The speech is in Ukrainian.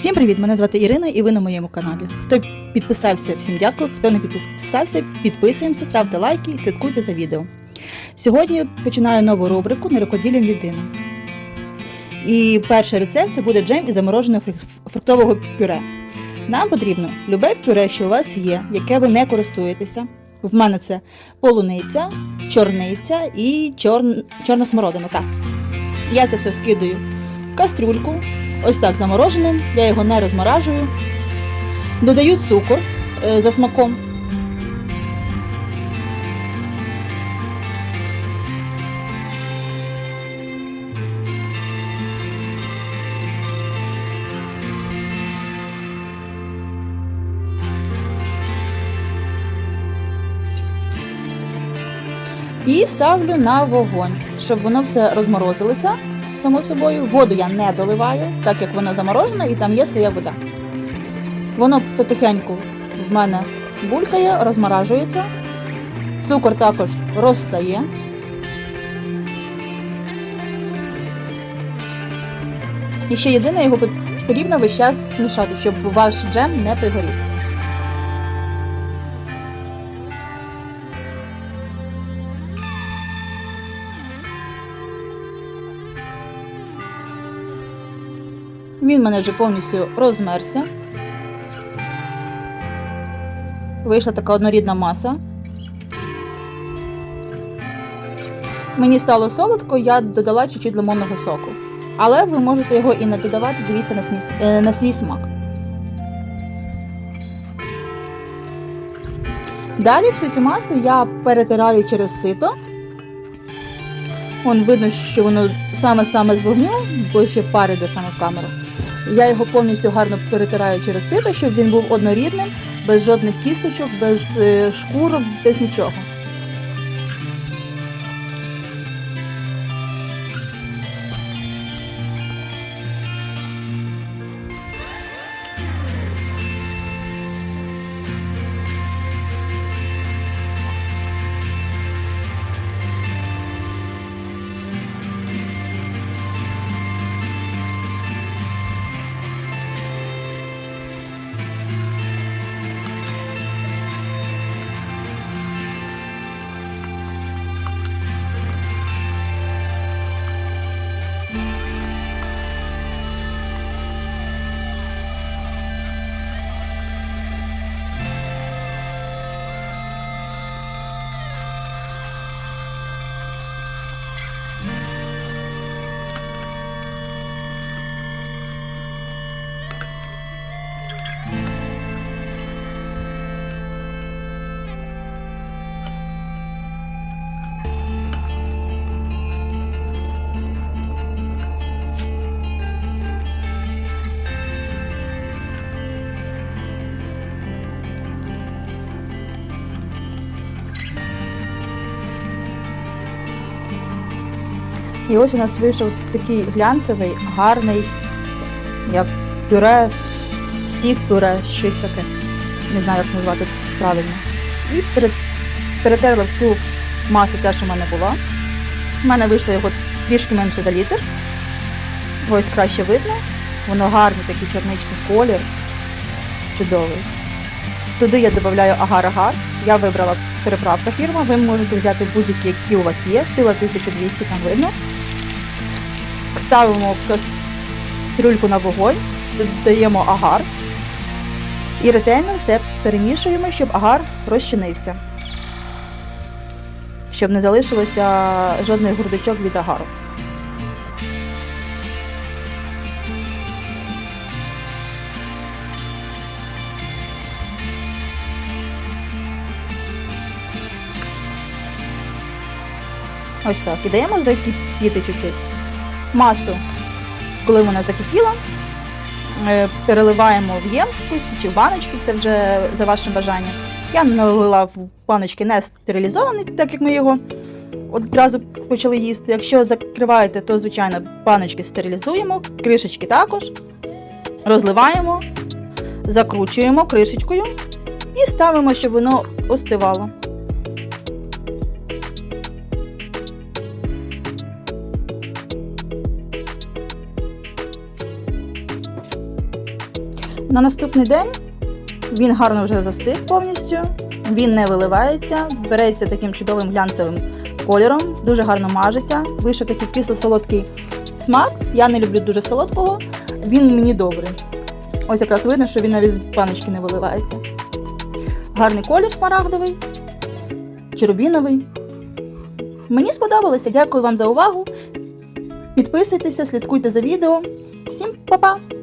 Всім привіт! Мене звати Ірина і ви на моєму каналі. Хто підписався, всім дякую. Хто не підписався, підписуємося, ставте лайки і слідкуйте за відео. Сьогодні починаю нову рубрику Нерукоділля людини. І перший рецепт це буде джем із замороженого фруктового пюре. Нам потрібно любе пюре, що у вас є, яке ви не користуєтеся. В мене це полуниця, чорниця і чор... чорна смородина. Так. Я це все скидаю в кастрюльку, ось так замороженим, я його не розморажую. Додаю цукор е, за смаком. І ставлю на вогонь, щоб воно все розморозилося само собою. Воду я не доливаю, так як вона заморожена і там є своя вода. Воно потихеньку в мене булькає, розморажується. Цукор також розтає. І ще єдине, його потрібно весь час змішати, щоб ваш джем не пригорів. Він мене вже повністю розмерся. Вийшла така однорідна маса. Мені стало солодко, я додала чуть-чуть лимонного соку. Але ви можете його і не додавати, дивіться на, смій, е, на свій смак. Далі всю цю масу я перетираю через сито. Вон видно, що воно саме-саме з вогню, бо ще пар іде саме в камеру. Я його повністю гарно перетираю через сито, щоб він був однорідним, без жодних кісточок, без шкур, шкурок, без нічого. І ось у нас вийшов такий глянцевий, гарний, як пюре, сік пюре, щось таке. Не знаю, як назвати правильно. І перетерла всю масу, те, що в мене була. У мене вийшло його трішки менше за літр. Ось краще видно. Воно гарний такий чорничний колір. Чудовий. Туди я додаю агар-агар. Я вибрала переправка фірма. Ви можете взяти будь-які, які у вас є. Сила 1200 там видно. Ставимо кастрюльку на вогонь, додаємо агар і ретельно все перемішуємо, щоб агар розчинився. Щоб не залишилося жодних грудочок від агару. Ось так. І даємо закипіти чуть-чуть. Масу, коли вона закипіла, е, переливаємо в ємкості чи в баночки, це вже за вашим бажанням. Я налила в баночки не стерилізований, так як ми його одразу почали їсти. Якщо закриваєте, то, звичайно, баночки стерилізуємо, кришечки також. Розливаємо, закручуємо кришечкою і ставимо, щоб воно остивало. На наступний день він гарно вже застиг повністю, він не виливається, береться таким чудовим глянцевим кольором, дуже гарно мажеться. Вийшов такий кисло-солодкий смак. Я не люблю дуже солодкого, він мені добрий. Ось якраз видно, що він навіть з баночки не виливається. Гарний колір смарагдовий, чи рубіновий. Мені сподобалося. Дякую вам за увагу. Підписуйтеся, слідкуйте за відео. Всім па-па!